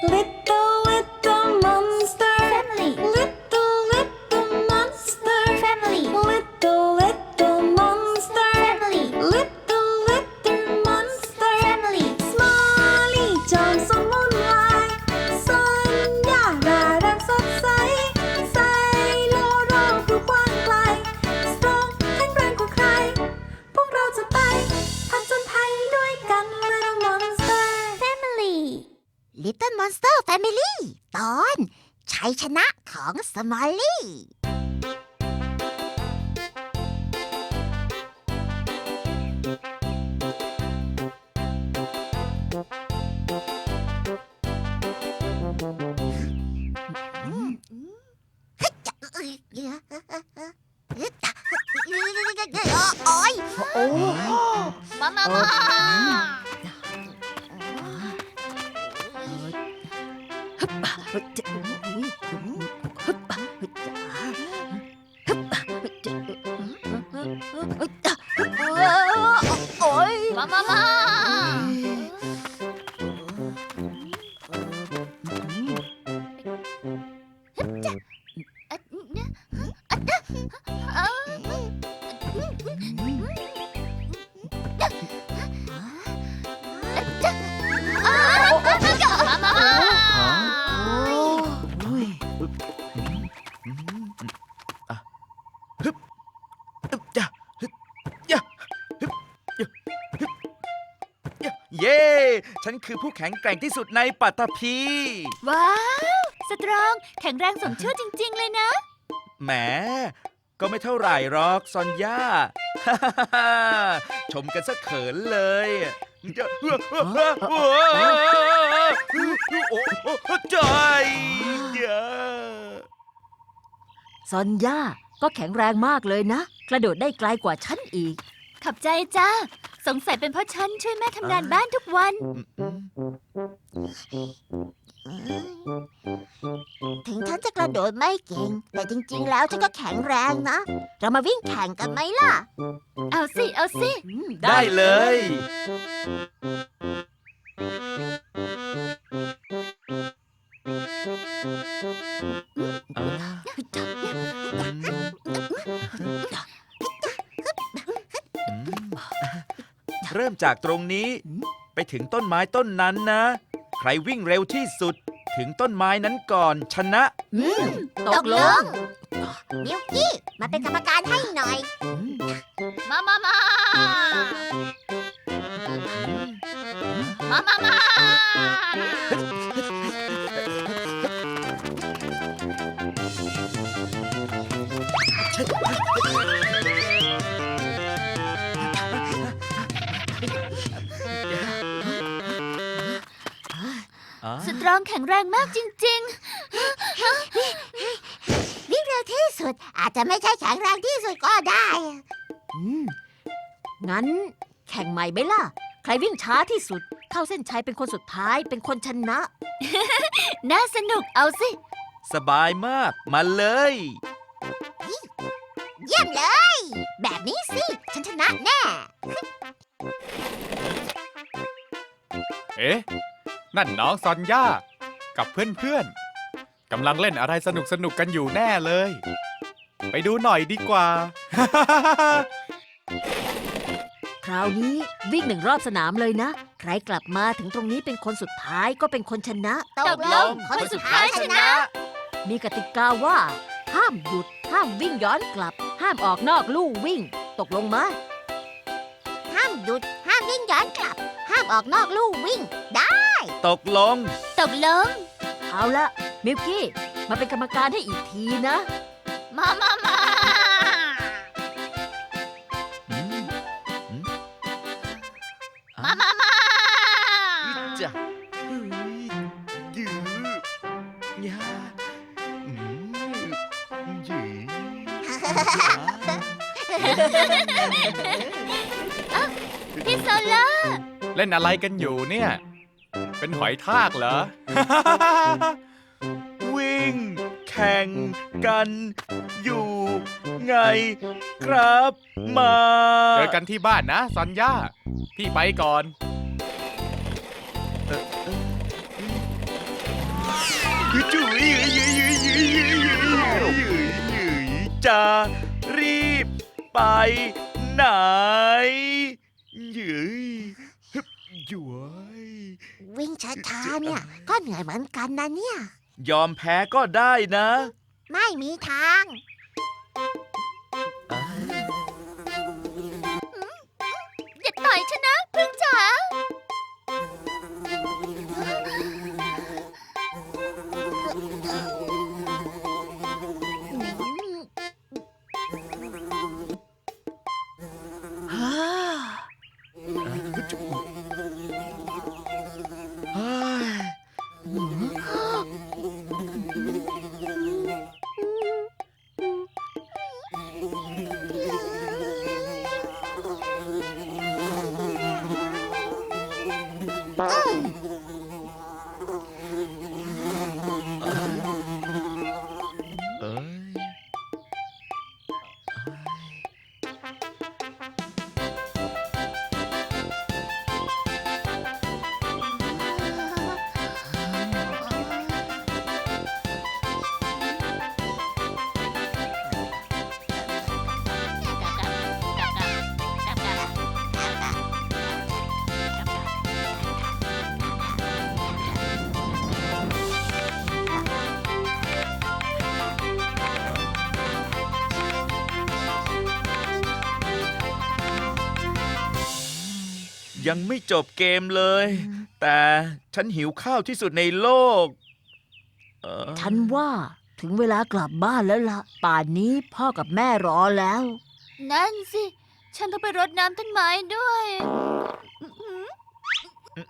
Little, Little Monster Family ตอนชัยชนะของสมอลลี่ โอ๊ยมามามา โอ้ย ฉันคือผู้แข็งแกร่งที่สุดในปัตตภีว้าว สตรอง แข็งแรงสมชื่อจริง ๆ เลยนะ แหม ก็ไม่เท่าไหร่หรอกซอนย่า ชมกันซะเขินเลยจะโอ้ใจเยอะ ซอนย่าก็แข็งแรงมากเลยนะ กระโดดได้ไกลกว่าฉันอีก ขอบใจจ้า สงสัยเป็นเพราะฉันช่วยแม่ทำงานบ้านทุกวัน ถึงฉันจะกระโดดไม่เก่ง แต่จริงๆ แล้วฉันก็แข็งแรงนะ เรามาวิ่งแข่งกันไหมล่ะ เอาสิ เอาสิ ได้เลยเริ่ม จากตรงนี้ ไปถึงต้นไม้ต้นนั้นนะ ใครวิ่งเร็วที่สุด ถึงต้นไม้นั้นก่อนชนะ ตกลง มิวกี้ มาเป็นกรรมการให้หน่อย มามามามามามา สตรองแข็งแรงมากจริงวิ่งเร็วที่สุดอาจจะไม่ใช่แข็งแรงที่สุดก็ได้ อืม งั้นแข่งใหม่ไหมล่ะ ใครวิ่งช้าที่สุด เข้าเส้นชัยเป็นคนสุดท้ายเป็นคนชนะๆน่าสนุกเอาสิ สบายมาก มาเลย เยี่ยมเลย แบบนี้สิ ฉันชนะแน่ เอ๊ะ นั่นน้องซอนย่า กับเพื่อนๆกำลังเล่นอะไรสนุกสนุกๆกันอยู่แน่เลย ไปดูหน่อยดีกว่า คราวนี้วิ่งหนึ่งรอบสนามเลยนะ ใครกลับมาถึงตรงนี้เป็นคนสุดท้ายก็เป็นคนชนะ ตกลงคนสุดท้ายชนะ มีกติกาว่า ห้ามหยุด ห้ามวิ่งย้อนกลับ ห้ามออกนอกลู่วิ่ง ตกลงมาห้ามหยุด ห้ามวิ่งย้อนกลับ ห้ามออกนอกลู่วิ่ง ได้ ตกลง ตกลง เอาละมิลกี้ มาเป็นกรรมการให้อีกทีนะ มามามาอืมอืมมามามาจ้ะเฮ้ยยื้อยาอืมยื้อพี่โซล่าเล่นอะไรกันอยู่เนี่ย เป็นหอยทากเหรอ วิ่งแข่งกันอยู่ไงครับมา เจอกันที่บ้านนะซอนย่า พี่ไปก่อนเอ่อเอ่อจุ๋ยจะรีบไปไหนยืยหยุย วิ่ง ช้าเนี่ย ก็เหนื่อยเหมือนกันนะเนี่ย ยอมแพ้ก็ได้นะ ไม่มีทาง อย่าต่อยฉันนะพึ่งจ๋า ยังไม่จบเกมเลย แต่ฉันหิวข้าวที่สุดในโลก เออฉันว่าถึงเวลากลับบ้านแล้วล่ะป่านนี้พ่อกับแม่รอแล้ว นั่นสิ ฉันต้องไปรดน้ำต้นไม้ด้วย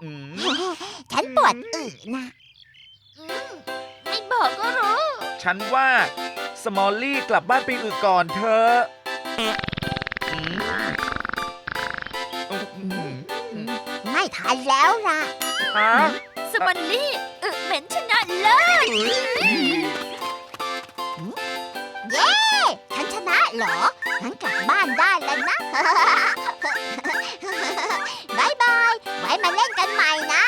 อืมฉันปวดอึนะไม่บอกก็รู้ ฉันว่าสมอลลี่กลับบ้านไปอึก่อนเธอะ ไม่ทันแล้วล่ะ ฮะสมันลี่อึเหม็นชนะเลยเย้ฉันชนะเหรองั้นกลับบ้านได้แล้วนะ บายบาย ไว้มาเล่นกันใหม่นะ